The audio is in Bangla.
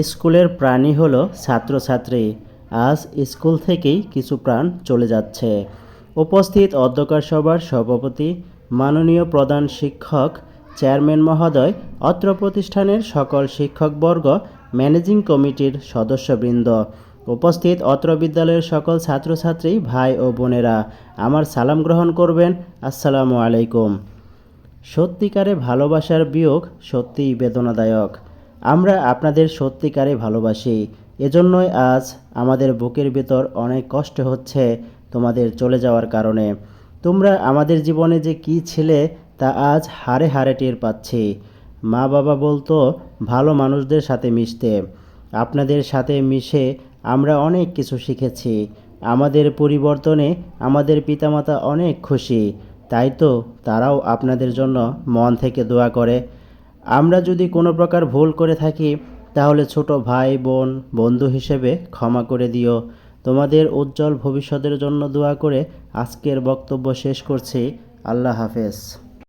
স্কুলের প্রাণী হলো ছাত্রছাত্রী। আজ স্কুল থেকেই কিছু প্রাণ চলে যাচ্ছে। উপস্থিত অধ্যকার সভার সভাপতি, মাননীয় প্রধান শিক্ষক, চেয়ারম্যান মহোদয়, অত্র প্রতিষ্ঠানের সকল শিক্ষকবর্গ, ম্যানেজিং কমিটির সদস্যবৃন্দ। উপস্থিত অত্র বিদ্যালয়ের সকল ছাত্রছাত্রী, ভাই ও বোনেরা, আমার সালাম গ্রহণ করবেন। আসসালামু আলাইকুম। সত্যিকারে ভালোবাসার বিয়োগ সত্যিই বেদনাদায়ক। আমরা আপনাদের সত্যিকারে ভালোবাসি। এজন্যই আজ আমাদের বুকের ভেতর অনেক কষ্ট হচ্ছে তোমাদের চলে যাওয়ার কারণে। তোমরা আমাদের জীবনে যে কী ছিলে তা আজ হারে হারে টের পাচ্ছি। মা বাবা বলতো, ভালো মানুষদের সাথে মিশতে। আপনাদের সাথে মিশে আমরা অনেক কিছু শিখেছি। আমাদের পরিবর্তনে আমাদের পিতামাতা অনেক খুশি। তাই তো তারাও আপনাদের জন্য মন থেকে দোয়া করে। আমরা যদি কোনো প্রকার ভুল করে থাকি, তাহলে ছোট ভাই, বোন, বন্ধু হিসেবে ক্ষমা করে দিও। তোমাদের উজ্জ্বল ভবিষ্যতের জন্য দোয়া করে আজকের বক্তব্য শেষ করছি। আল্লাহ হাফেজ।